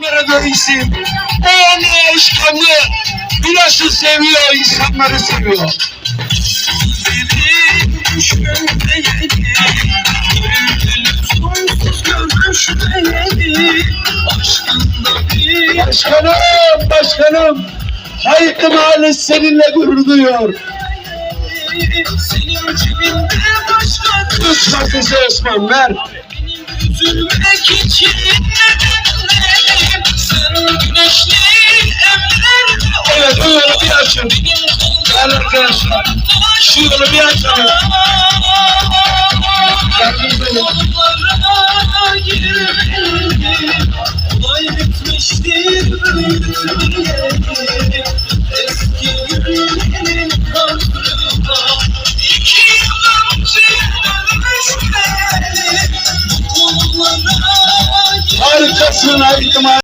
Merhaba isim. O aşkımı nasıl seviyor, insanları seviyor. Başkanım, başkanım. Hayırlı Mahallesi seninle gurur duyuyor. Senin cebinde başka bize Osman ver. Üzülmek için açın. Değerli arkadaşlar, şu yolu bir açalım. Harikasın Mahallesi.